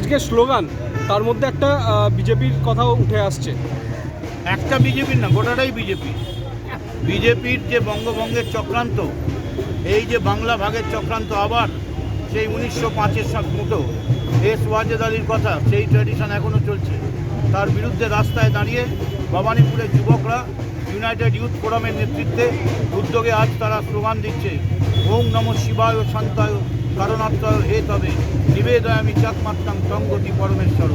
আজকে স্লোগান, তার মধ্যে একটা বিজেপির কথাও উঠে আসছে। একটা বিজেপির না, গোটাটাই বিজেপি। বিজেপির যে বঙ্গভঙ্গের চক্রান্ত, এই যে বাংলা ভাগের চক্রান্ত আবার, সেই উনিশশো পাঁচের মতো এস ওয়াজেদ আলীর কথা, সেই ট্র্যাডিশন এখনও চলছে। তার বিরুদ্ধে রাস্তায় দাঁড়িয়ে ভবানীপুরের যুবকরা ইউনাইটেড ইউথ ফোরামের নেতৃত্বে উদ্যোগে আজ তারা স্লোগান দিচ্ছে, ওম নম শিবায় শান্তায় কারণাত্ময় হে তবে। নিবেদয়ামি চাকমাত্রাং সঙ্গতি পরমেশ্বর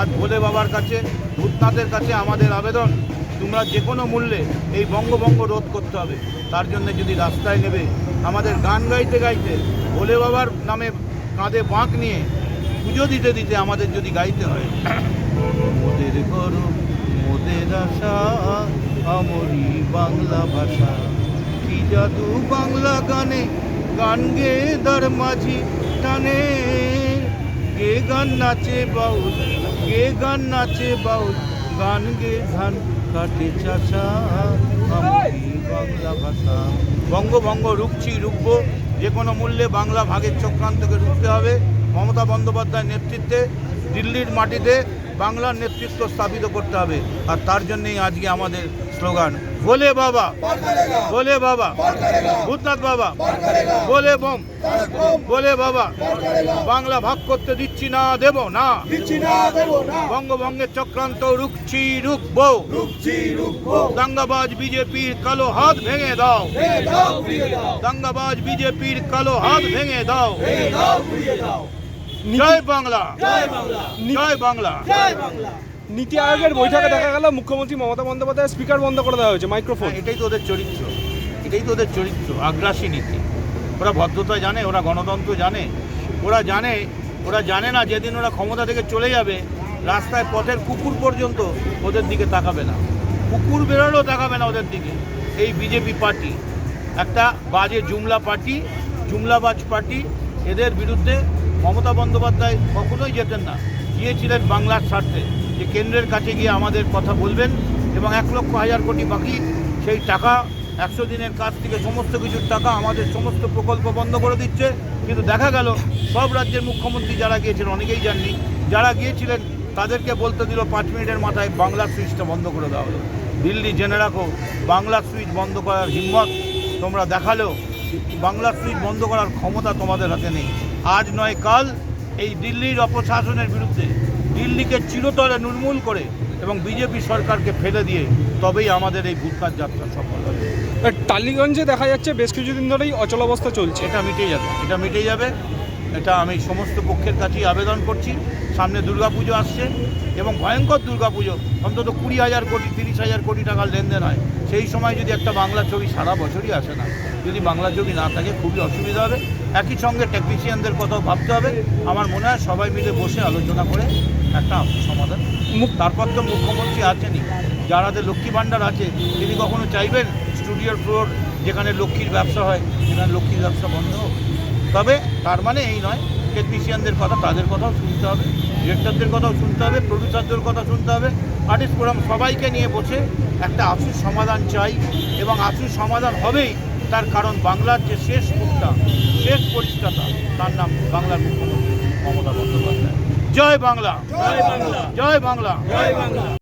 আজ ভোলে বাবার কাছে, ভূতনাথের কাছে আমাদের আবেদন। তোমরা যে কোনো মূল্যে এই বঙ্গভঙ্গ রোধ করতে হবে। তার জন্য যদি রাস্তায় নেবে, আমাদের গান গাইতে গাইতে ভোলে বাবার নামে কাঁধে বাঁক নিয়ে পুজো দিতে দিতে আমাদের যদি গাইতে হয়। মোদের করো মোদের আশা, আমরি বাংলা ভাষা। কি জাদু বাংলা গানে গান গে দার মাঝি? টানে। গে গান নাচে বাউল গে গান নাচে বাউল, গান গে ধান কাটে চাচা। বাংলা ভাষা। বঙ্গভঙ্গ রুখছি, রুখবো। যে কোনো মূল্যে বাংলা ভাগের চক্রান্তকে রুখতে হবে। মমতা বন্দ্যোপাধ্যায়ের নেতৃত্বে দিল্লির মাটিতে বাংলার নেতৃত্ব স্থাপিত করতে হবে। আর তার জন্যেই আজকে আমাদের স্লোগান বলে বাবা বলে বাবা ভূতনাথ বাবা বলে বম বলে বাবা বাংলা ভাগ করতে দিচ্ছি না দেব না। বঙ্গভঙ্গের চক্রান্ত রুখছি রুখবো। দাঙ্গাবাজ বিজেপির কালো হাত ভেঙে দাও। দাঙ্গাবাজ বিজেপির কালো হাত ভেঙে দাও। জয় বাংলা। জয় বাংলা। নীতি আয়োগের বৈঠকে দেখা গেল মুখ্যমন্ত্রী মমতা বন্দ্যোপাধ্যায় স্পিকার বন্ধ করে দেওয়া হয়েছে মাইক্রোফোন। এটাই তো ওদের চরিত্র। এটাই তো ওদের চরিত্র আগ্রাসী নীতি। ওরা ভদ্রতা জানে ওরা গণতন্ত্র জানে ওরা জানে ওরা জানে না যেদিন ওরা ক্ষমতা থেকে চলে যাবে রাস্তায় পথের কুকুর পর্যন্ত ওদের দিকে তাকাবে না। কুকুর বেরোলেও তাকাবে না ওদের দিকে। এই বিজেপি পার্টি একটা বাজে জুমলা পার্টি জুমলাবাজ পার্টি এদের বিরুদ্ধে মমতা বন্দ্যোপাধ্যায় কখনোই যেতেন না। গিয়েছিলেন বাংলার স্বার্থে। যে কেন্দ্রের কাছে গিয়ে আমাদের কথা বলবেন এবং এক লক্ষ হাজার কোটি বাকি, সেই টাকা, একশো দিনের কাজ থেকে সমস্ত কিছুর টাকা আমাদের সমস্ত প্রকল্প বন্ধ করে দিচ্ছে। কিন্তু দেখা গেল, সব রাজ্যের মুখ্যমন্ত্রী যারা গিয়েছিলেন, অনেকেই যাননি যারা গিয়েছিলেন, তাদেরকে বলতে দিল, পাঁচ মিনিটের মাথায় বাংলা সুইচটা বন্ধ করে দেওয়া হলো। দিল্লি জেনে রাখো বাংলা সুইচ বন্ধ করার হিম্মত তোমরা দেখালেও বাংলা সুইচ বন্ধ করার ক্ষমতা তোমাদের হাতে নেই। আজ নয় কাল, এই দিল্লির অপশাসনের বিরুদ্ধে দিল্লিকে চিরতরে নির্মূল করে এবং বিজেপি সরকারকে ফেলে দিয়ে তবেই আমাদের এই ভূতনাথ যাত্রা সফল হবে। টালিগঞ্জে দেখা যাচ্ছে বেশ কিছুদিন ধরেই অচলাবস্থা চলছে। এটা মিটে যাবে এটা মিটে যাবে। এটা আমি সমস্ত পক্ষের কাছেই আবেদন করছি। সামনে দুর্গাপুজো আসছে এবং ভয়ঙ্কর দুর্গাপুজো, অন্তত কুড়ি হাজার কোটি, তিরিশ হাজার কোটি টাকার লেনদেন হয়। সেই সময় যদি একটা বাংলা ছবি সারা বছরই আসে না, যদি বাংলা ছবি না থাকে, খুবই অসুবিধা হবে। একই সঙ্গে টেকনিশিয়ানদের কথাও ভাবতে হবে। আমার মনে হয় সবাই মিলে বসে আলোচনা করে একটা সমাধান। মুখ তারপর তো মুখ্যমন্ত্রী আছেনই। যারাদের লক্ষ্মী ভাণ্ডার আছে, তিনি কখনো চাইবেন? স্টুডিওর ফ্লোর যেখানে লক্ষ্মীর ব্যবসা হয়, সেখানে লক্ষ্মীর ব্যবসা বন্ধ হোক। তবে তার মানে এই নয় টেকনিশিয়ানদের কথা তাদের কথাও শুনতে হবে ডিরেক্টরদের কথাও শুনতে হবে প্রডিউসারদের কথা শুনতে হবে। আর্টিস্ট ফোরাম সবাইকে নিয়ে বসে একটা আশু সমাধান চাই এবং আশু সমাধান হবেই তার কারণ বাংলার যে শেষ মুখটা শেষ পরিষ্কারতা তার নাম বাংলার মুখ্যমন্ত্রী মমতা বন্দ্যোপাধ্যায়। জয় বাংলা! জয় বাংলা! জয় বাংলা! জয় বাংলা!